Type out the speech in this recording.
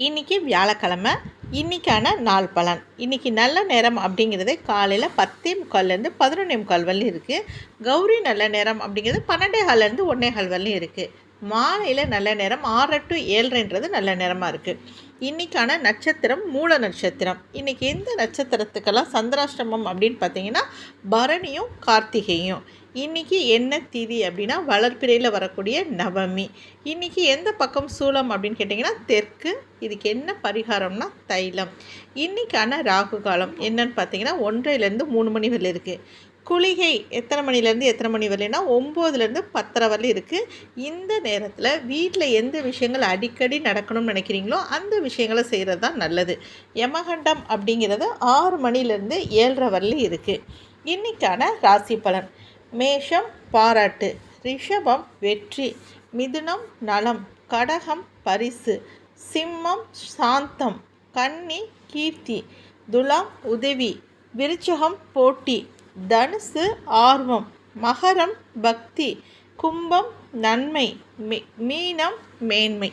இன்றைக்கி வியாழக்கிழமை இன்றைக்கான நாள் பலன். இன்றைக்கி நல்ல நேரம் அப்படிங்கிறது காலையில் பத்தே முக்கால்லேருந்து பதினொன்னே முக்கால் வரலையும் இருக்குது கௌரி நல்ல நேரம் அப்படிங்கிறது பன்னெண்டே கால்லேருந்து ஒன்றே கால் வரலையும் இருக்குது மாலையில் நல்ல நேரம் ஆறு டு ஏழ்ரைன்றது நல்ல நேரமாக இருக்குது இன்றைக்கான நட்சத்திரம் மூல நட்சத்திரம். இன்றைக்கி எந்த நட்சத்திரத்துக்கெல்லாம் சந்திராஷ்டமம் அப்படின்னு பார்த்தீங்கன்னா பரணியும் கார்த்திகையும். இன்றைக்கி என்ன திதி அப்படின்னா வளர்ப்பிறையில் வரக்கூடிய நவமி. இன்றைக்கி எந்த பக்கம் சூலம் அப்படின்னு கேட்டிங்கன்னா தெற்கு. இதுக்கு என்ன பரிகாரம்னா தைலம். இன்றைக்கான ராகு காலம் என்னன்னு பார்த்தீங்கன்னா ஒன்றையிலேருந்து மூணு மணி வரல இருக்குது குளிகை எத்தனை மணிலேருந்து எத்தனை மணி வரலைன்னா ஒம்போதுலேருந்து பத்தரை வரல இருக்குது இந்த நேரத்தில் வீட்டில் எந்த விஷயங்கள் அடிக்கடி நடக்கணும்னு நினைக்கிறீங்களோ அந்த விஷயங்களை செய்கிறது தான் நல்லது. யமகண்டம் அப்படிங்கிறது ஆறு மணிலேருந்து ஏழரை வரல இருக்குது இன்றைக்கான ராசி பலன். மேஷம் பாராட்டு ரிஷபம் வெற்றி மிதுனம் நலம் கடகம் பரிசு சிம்மம் சாந்தம் கன்னி கீர்த்தி துலாம் உதவி விருச்சகம் போட்டி தனுசு ஆர்வம் மகரம் பக்தி கும்பம் நன்மை மீனம் மேன்மை.